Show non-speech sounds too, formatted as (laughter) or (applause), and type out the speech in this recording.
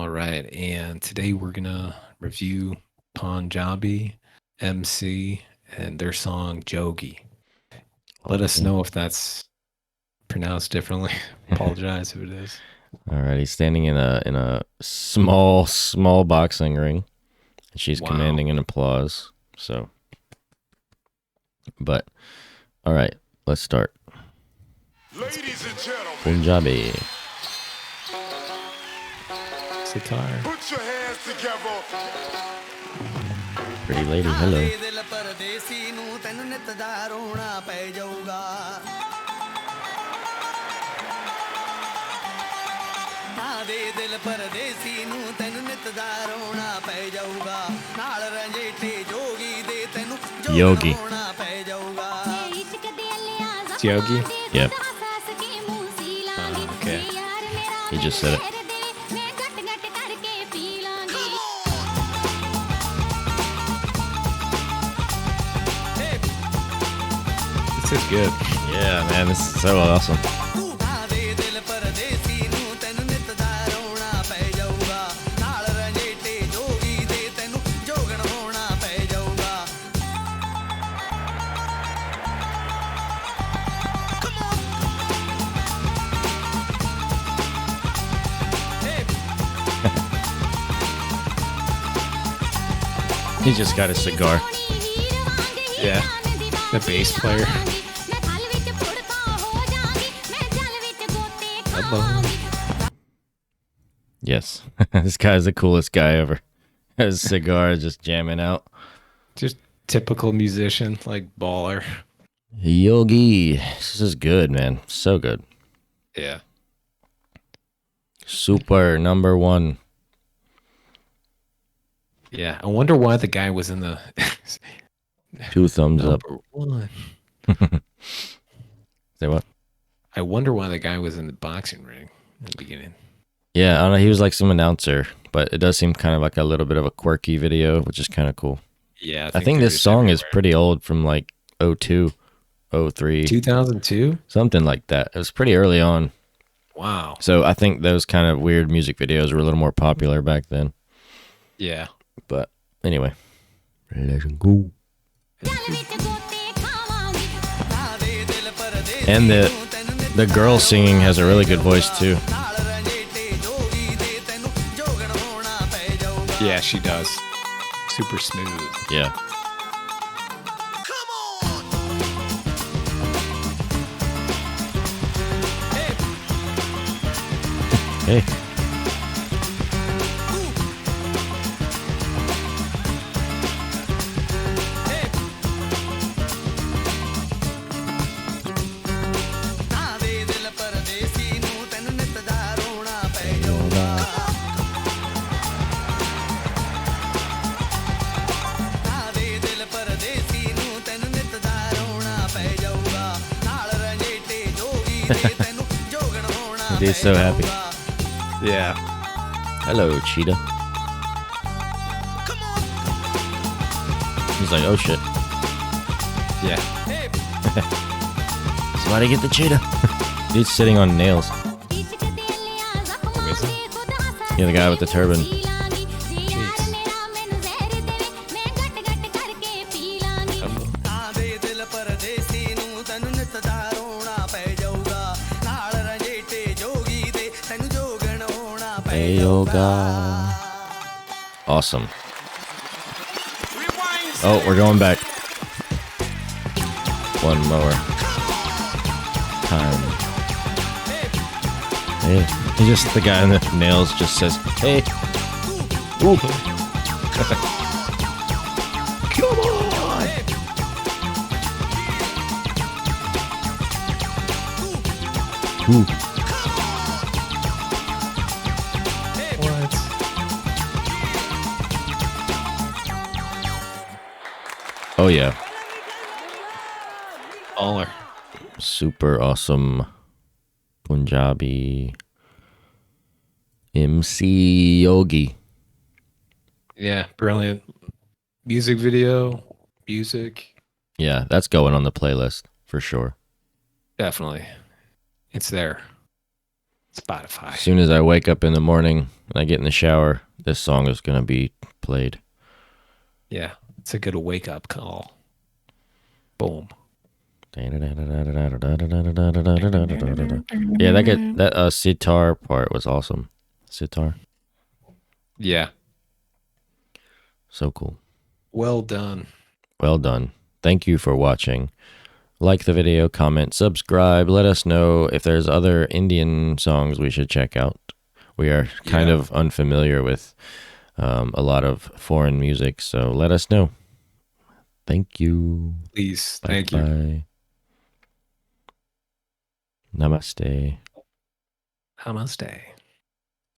All right. And today we're going to review Punjabi MC and their song Jogi. Let us know if that's pronounced differently. (laughs) Apologize if it is. (laughs) All right, he's standing in a in a small small boxing ring. She's Wow. commanding an applause. So, but all right, let's start. Ladies and gentlemen, Punjabi Sitar. put your hands together. Pretty lady, hello. ਦੇ ਦਿਲ ਪਰਦੇਸੀ ਨੂੰ ਤੈਨੂੰ ਨਿਤ ਦਾ ਰੋਣਾ ਪੈ ਜਾਊਗਾ ਨਾ ਦੇ ਦਿਲ ਪਰਦੇਸੀ ਨੂੰ ਤੈਨੂੰ ਨਿਤ ਦਾ ਰੋਣਾ ਪੈ ਜਾਊਗਾ ਨਾਲ ਰੰਜੇਟੇ ਜੋਗੀ ਦੇ ਤੈਨੂੰ Yogi. ਰੋਣਾ ਪੈ ਜਾਊਗਾ Yogi? Yep. Ah, okay. He just said it. This is good. Yeah, man, this is so awesome. He just got a cigar. Yeah. The bass player. Yes, (laughs) this guy's the coolest guy ever. Has a cigar, just jamming out. Just typical musician, like baller. Yogi, this is good, man. So good. Yeah. Super number one. Yeah. I wonder why the guy was in the Two thumbs (laughs) up. one. (laughs) Say what? I wonder why the guy was in the boxing ring in the beginning. Yeah, I don't know. He was like some announcer, but it does seem kind of like a little bit of a quirky video, which is kind of cool. Yeah, I think, I think this song everywhere. is pretty old from like 02, 03. 2002? Something like that. It was pretty early on. Wow. So I think those kind of weird music videos were a little more popular back then. Yeah. But anyway. And the the girl singing has a really good voice too. Yeah, she does. Super smooth. Yeah. Hey. (laughs) He's so happy. Yeah. Hello, Cheetah. He's like, oh shit. Yeah. (laughs) Somebody get the cheetah. (laughs) Dude's sitting on nails. Yeah, the guy with the turban. Hey. Awesome. Oh, we're going back. One more time. Hey. He just the guy in the nails just says, hey. Ooh. (laughs) Come on. Ooh. Oh yeah, Baller. super awesome Punjabi MC Yogi. Yeah, brilliant. Music video, music. Yeah, that's going on the playlist for sure. Definitely. It's there. Spotify. As soon as I wake up in the morning, and I get in the shower, this song is gonna be played. Yeah, it's a good wake up call. Boom. Yeah, that get that uh sitar part was awesome. Sitar, Yeah. so cool. Well done. Well done. Thank you for watching. Like the video, comment, subscribe. Let us know if there's other Indian songs we should check out. We are kind Yeah. of unfamiliar with um, a lot of foreign music, so let us know. Thank you. Please. Bye Thank you. Namaste. Namaste.